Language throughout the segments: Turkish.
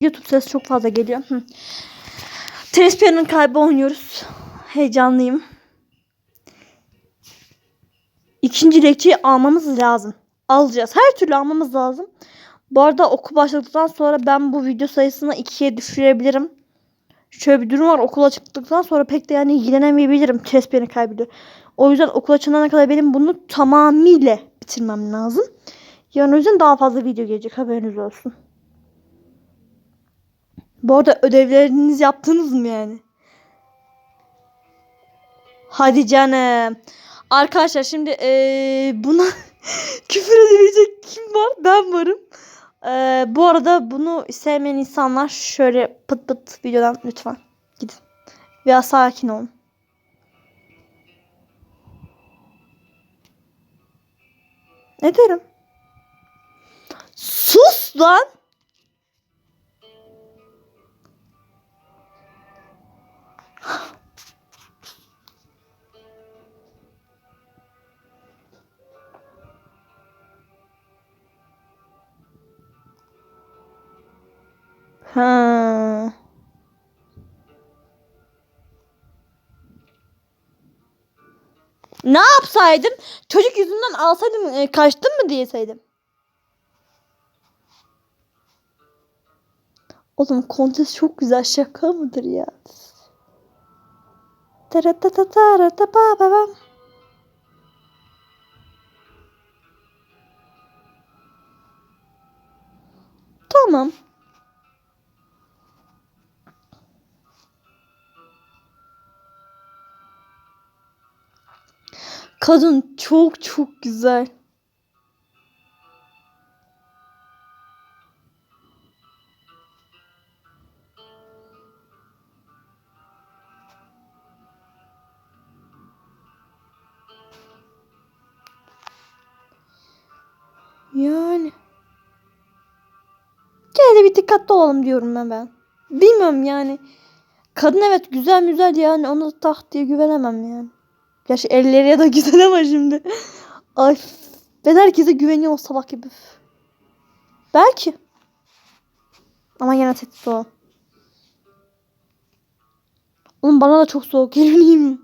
YouTube sesi çok fazla geliyor. Hı. Trespia'nın kalbi oynuyoruz. Heyecanlıyım. İkinci lekçeyi almamız lazım. Alacağız. Her türlü almamız lazım. Bu arada okul başladıktan sonra ben bu video sayısını ikiye düşürebilirim. Şöyle bir durum var. Okula çıktıktan sonra pek de yani ilgilenemeyebilirim. Trespia'nın kalbiyle. O yüzden okul açılana kadar benim bunu tamamıyla bitirmem lazım. Yani o yüzden daha fazla video gelecek. Haberiniz olsun. Bu arada ödevlerinizi yaptınız mı yani? Hadi canım. Arkadaşlar şimdi eee, buna küfür edebilecek kim var? Ben varım. Eee, bu arada bunu sevmeyen insanlar şöyle pıt pıt videodan lütfen gidin. Biraz sakin olun. Ne derim? Sus lan! Ha. Ne yapsaydım? Çocuk yüzünden alsaydım e, kaçtın mı diyeseydim. Oğlum kontes çok güzel şaka mıdır ya? Taratatataratapababam. Tamam. Kadın çok çok güzel. Yani. Gene de bir dikkatli olalım diyorum ben ben. Bilmiyorum yani. Kadın evet güzel güzel yani onu da tak diye güvenemem yani. Gerçi elleri ya da güzel ama şimdi. Ay ben herkese güveniyorum salak gibi. Belki. Ama yine tehdit o. Oğlum bana da çok soğuk geliyor?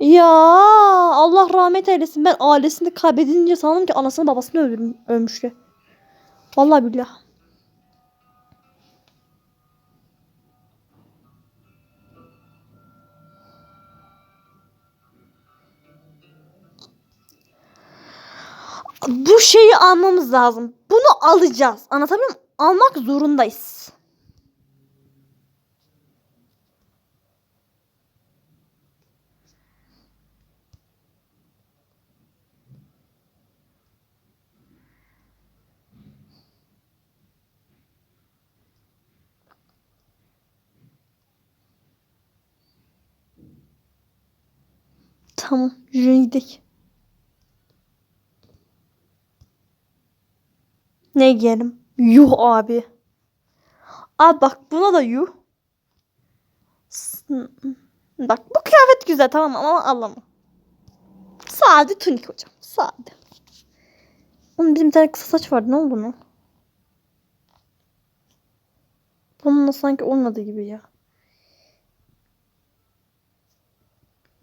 Ya Allah rahmet eylesin. Ben ailesini kaybedince sandım ki anasını babasını öldürmüş, ölmüştü. Vallahi billahi. Bu şeyi almamız lazım. Bunu alacağız. Anlatabiliyor muyum? Almak zorundayız. Tamam. Yürüyün gidelim. Ne giyelim? Yuh abi. Abi bak buna da yuh. Bak bu kıyafet güzel tamam ama alamam. Sade tunik hocam. Sade. Oğlum bizim bir tane kısa saç vardı. Ne oldu onun? Bununla sanki olmadı gibi ya.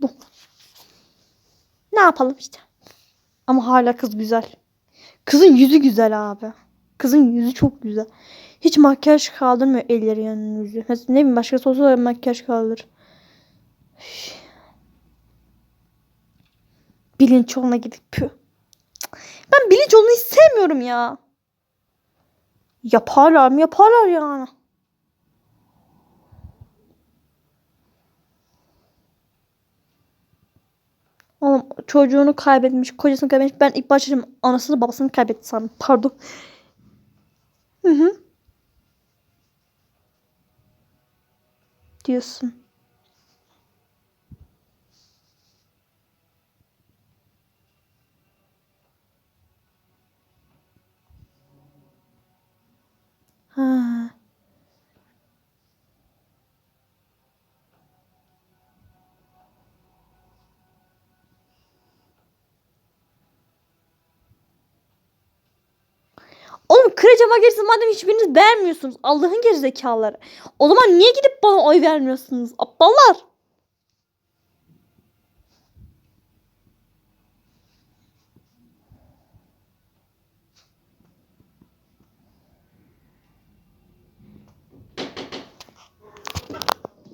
Bu. Ne yapalım işte. Ama hala kız güzel. Kızın yüzü güzel abi. Kızın yüzü çok güzel. Hiç makyaj kaldırmıyor elleri yanının yüzü. Ne bileyim başkası olsa da makyaj kaldırır. Üf. Bilinç oluna gidip. Ben bilinç olunu hiç sevmiyorum ya. Yaparlar mı? Yaparlar yani. Oğlum çocuğunu kaybetmiş, kocasını kaybetmiş. Ben ilk başta anasını babasını kaybetti sandım. Pardon. Hı hı. Diyorsun. Ha. Acaba gerisi madem hiçbiriniz beğenmiyorsunuz. Allah'ın gerizekalıları. O zaman niye gidip bana oy vermiyorsunuz? Aptallar.